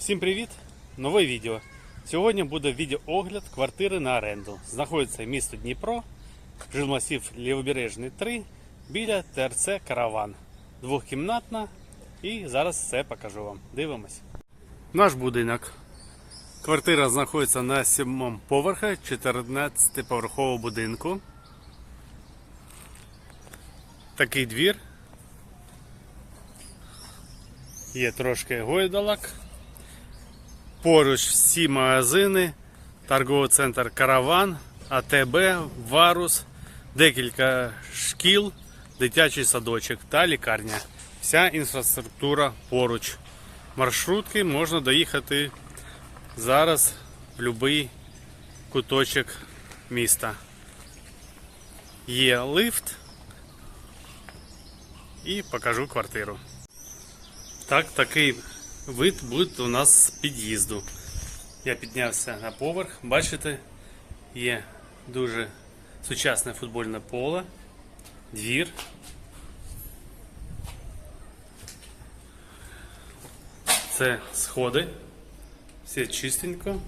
Всім привіт! Нове відео. Сьогодні буде відеоогляд квартири на оренду. Знаходиться місто Дніпро, жилмасів Лівобережний 3 біля ТРЦ Караван. Двохкімнатна. І зараз все покажу вам. Дивимось. Наш будинок. Квартира знаходиться на сьомому поверхі 14-поверхового будинку. Такий двір. Є трошки гойдалок. Поруч всі магазини, торговий центр Караван, АТБ, Варус, декілька шкіл, дитячий садочок та лікарня. Вся інфраструктура поруч. Маршрутки можна доїхати зараз в будь-який куточок міста. Є лифт і покажу квартиру. Так, такий вид буде у нас з під'їзду. Я піднявся на поверх. Бачите, є дуже сучасне футбольне поле, двір. Це сходи. Все чистенько.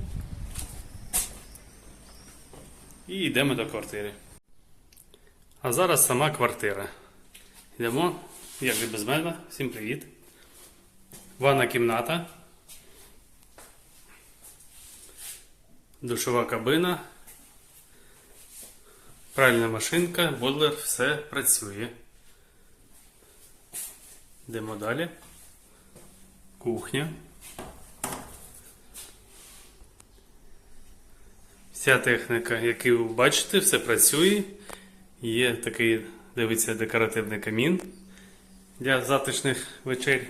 І йдемо до квартири. А зараз сама квартира. Йдемо, як же без мене. Всім привіт. Ванна кімната. Душова кабина. Пральна машинка, бойлер, все працює. Йдемо далі. Кухня. Вся техніка, яку ви бачите, все працює. Є такий, дивиться, декоративний камін для затишних вечер.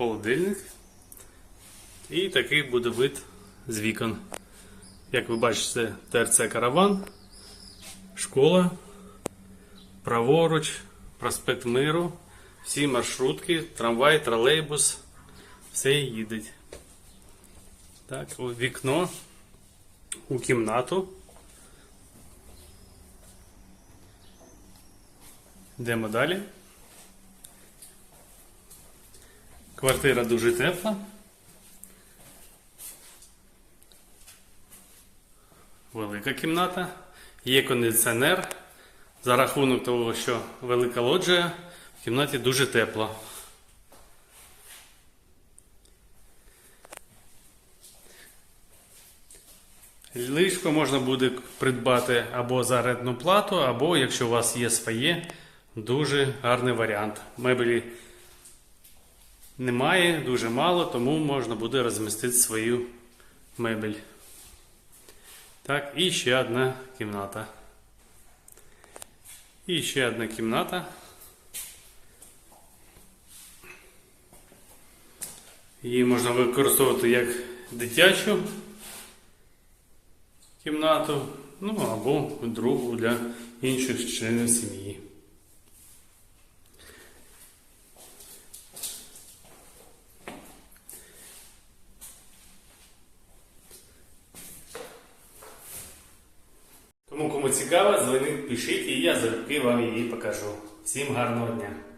Холодильник. І такий буде вид з вікон. Як ви бачите, ТРЦ Караван, школа, праворуч, проспект Миру, всі маршрутки, трамвай, тролейбус, все їде. Так, о, вікно у кімнату. Йдемо далі. Квартира дуже тепла. Велика кімната. Є кондиціонер. За рахунок того, що велика лоджія, в кімнаті дуже тепло. Ліжко можна буде придбати або за орендну плату, або якщо у вас є своє, дуже гарний варіант. Меблі немає, дуже мало, тому можна буде розмістити свою мебель. Так, і ще одна кімната. І ще одна кімната. Її можна використовувати як дитячу кімнату, ну або другу для інших членів сім'ї. Тому кому цікаво, дзвоніть, пишіть і я залюбки вам її покажу. Всім гарного дня!